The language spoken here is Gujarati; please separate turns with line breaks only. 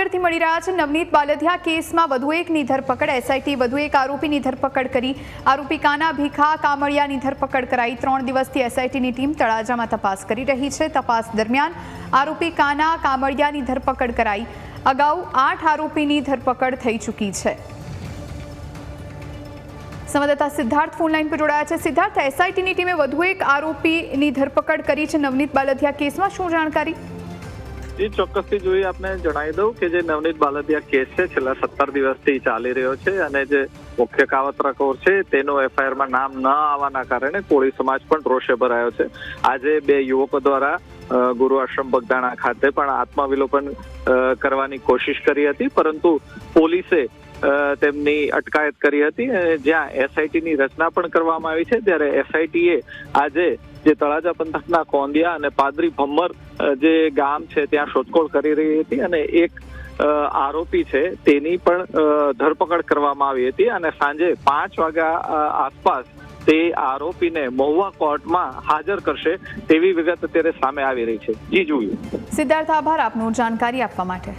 ભાવનગરથી મળી રહ્યા છે નવનીત બાલધિયા કેસમાં વધુ એકની ધરપકડ એસઆઈટી વધુ એક આરોપીની ધરપકડ કરી. આરોપી કાના ભીખા કામળિયાની ધરપકડ કરાઈ. ત્રણ દિવસથી એસઆઈટીની ટીમ તળાજામાં તપાસ કરી રહી છે. તપાસ દરમિયાન આરોપી કાના કામળિયાની ધરપકડ કરાઈ. અગાઉ આઠ આરોપીની ધરપકડ થઈ ચૂકી છે. સંવાદદાતા સિદ્ધાર્થ ફોનલાઈન પર જોડાયા છે. સિદ્ધાર્થ એસઆઈટીની ટીમે વધુ એક આરોપીની ધરપકડ કરી છે નવનીત બાલધિયા કેસમાં શું જાણકારી?
જી, ચોક્કસથી જોઈએ આપને જણાવી દઉં કે જે નવનીત બાલદિયા કેસ છે, છેલ્લા સત્તર દિવસથી ચાલી રહ્યો છે અને જે મુખ્ય કાવતરાકોર છે, તેનું એફઆઈઆરમાં નામ ન આવવાના કારણે કોળી સમાજ પણ રોષે ભરાયો છે. આજે બે યુવકો દ્વારા ગુરુ આશ્રમ બગદાણા ખાતે પણ આત્મવિલોપન કરવાની કોશિશ કરી હતી, પરંતુ પોલીસે તેમની અટકાયત કરી હતી જ્યાં એસઆઈટી ની રચના પણ કરવામાં આવી છે, ત્યારે એસઆઈટીએ આજે જે તળાજા પંથકના કોંદિયા અને પાદરી ભમ્મર જે ગામ છે, ત્યાં શોધખોળ કરી રહી હતી અને એક આરોપી છે, તેની પણ ધરપકડ કરવામાં આવી હતી અને સાંજે પાંચ વાગ્યા આસપાસ તે આરોપીને મહુવા કોર્ટમાં હાજર કરશે તેવી વિગત અત્યારે સામે આવી રહી છે. જી, જોઈએ.
સિદ્ધાર્થ, આભાર આપનું જાણકારી આપવા માટે.